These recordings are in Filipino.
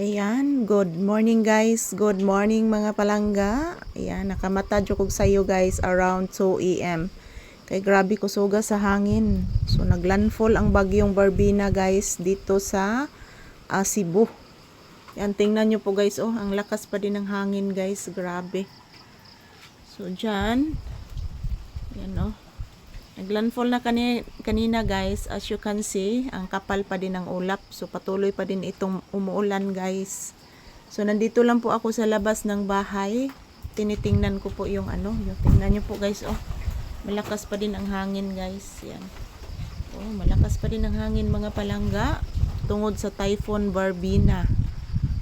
Ayan, good morning guys. Good morning mga palangga. Ayan, nakamata jud kog sayo guys around 2 AM. Kay grabe kusuga sa hangin. So naglandfall ang bagyong Barbina guys dito sa ah, Cebu. Yan, tingnan nyo po guys, oh, ang lakas pa din ng hangin guys, grabe. So dyan, yan oh, Naglandfall na kani, kanina guys, as you can see, ang kapal pa din ng ulap. So patuloy pa din itong umuulan guys. So nandito lang po ako sa labas ng bahay. Tinitingnan ko po yung ano, yung tingnan nyo po guys, oh. Malakas pa din ang hangin guys, yan. Oh, malakas pa din ang hangin mga palangga tungod sa Typhoon Barbina.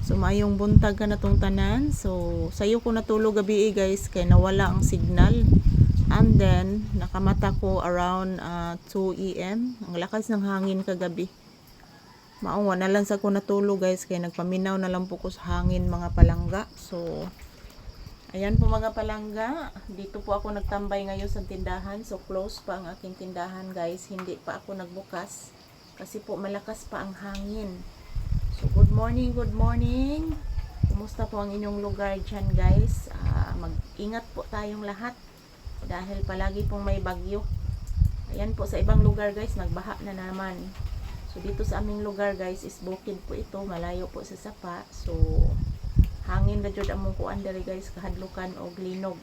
So mayong buntag ka na tong tanan. So sayo ko natulog gabi eh, guys kay nawala ang signal. And then, nakamata ko around uh, 2 AM. Ang lakas ng hangin kagabi. Maungwa na lang sa ko natulog guys. Kaya nagpaminaw na lang po ko sa hangin mga palangga. So, ayan po mga palangga. Dito po ako nagtambay ngayon sa tindahan. So, close pa ang aking tindahan guys. Hindi pa ako nagbukas. Kasi po malakas pa ang hangin. So, good morning, good morning. Kumusta po ang inyong lugar dyan guys? Ah, mag-ingat po tayong lahat dahil palagi pong may bagyo. Ayan po sa ibang lugar guys, nagbaha na naman. So dito sa aming lugar guys is bukid po ito, malayo po sa sapa. So hangin na jud among kuan diri guys, kahadlukan og linog.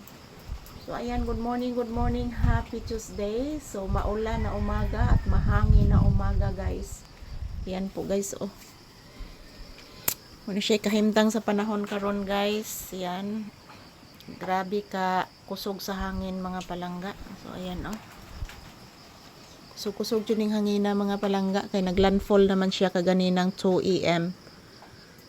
So ayan, good morning, good morning, happy Tuesday. So maulan na umaga at mahangin na umaga guys. Ayan po guys, oh. Muna siya kahimtang sa panahon karon guys. Yan. Grabe ka kusog sa hangin mga palangga. So ayan oh. Kusog-kusog yun yung hangina mga palangga kay naglandfall naman siya kaganinang 2 AM.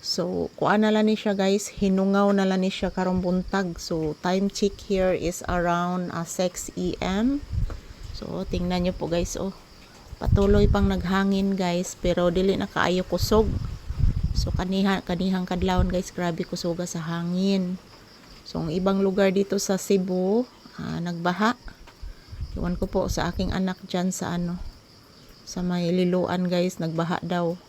So kuan na lang ni siya guys, hinungaw na lang ni siya karong buntag. So time check here is around uh, 6 AM. So tingnan niyo po guys oh. Patuloy pang naghangin guys pero dili na kaayo kusog. So kaniha kanihang kadlawon guys, grabe kusuga sa hangin. So ang ibang lugar dito sa Cebu, ah, nagbaha. Iwan ko po sa aking anak dyan sa ano, sa may liluan guys, nagbaha daw.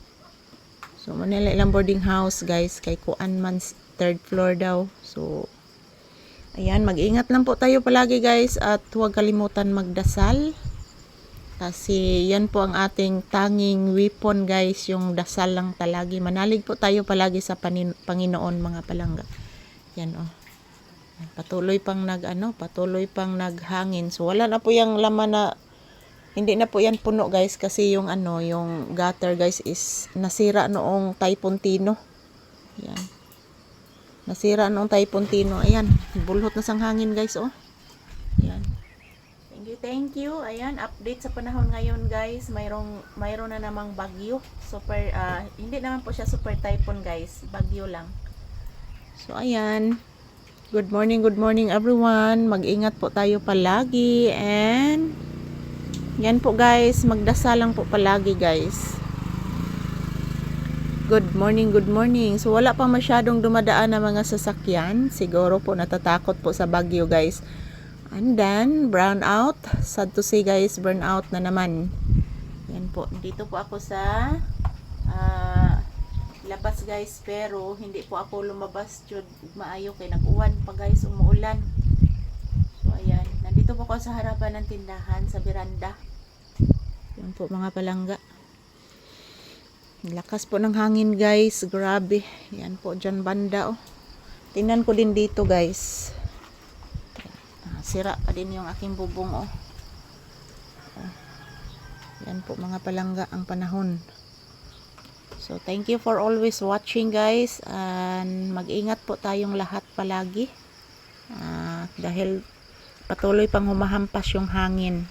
So Manila ilang boarding house guys, kay Kuan man third floor daw. So ayan, mag-ingat lang po tayo palagi guys at huwag kalimutan magdasal. Kasi yan po ang ating tanging weapon guys, yung dasal lang talagi. Manalig po tayo palagi sa Panginoon mga palangga. Yan oh. Patuloy pang nag ano, patuloy pang naghangin. So wala na po yung laman na hindi na po yan puno guys kasi yung ano, yung gutter guys is nasira noong Typhoon Tino. Yan. Nasira noong Typhoon Tino. Ayan, bulhot na sang hangin guys oh. Yan. Thank you, thank you. Ayan, update sa panahon ngayon guys. Mayroong mayroon na namang bagyo. Super ah, hindi naman po siya super typhoon guys. Bagyo lang. So ayan. Good morning, good morning everyone. Mag-ingat po tayo palagi and yan po guys, magdasal lang po palagi guys. Good morning, good morning. So wala pa masyadong dumadaan na mga sasakyan. Siguro po natatakot po sa bagyo guys. And then, brown out. Sad to say guys, burn out na naman. Yan po. Dito po ako sa guys. Pero hindi po ako lumabas jud maayo kay nag-uwan pa guys. Umuulan. So ayan. Nandito po ako sa harapan ng tindahan sa beranda. Yan po mga palangga. Lakas po ng hangin guys. Grabe. Yan po dyan banda oh. Tingnan ko din dito guys. Ah, Sira pa din yung aking bubong oh. Yan po mga palangga ang panahon. So thank you for always watching guys. And mag-ingat po tayong lahat palagi. Ah, dahil patuloy pang humahampas yung hangin.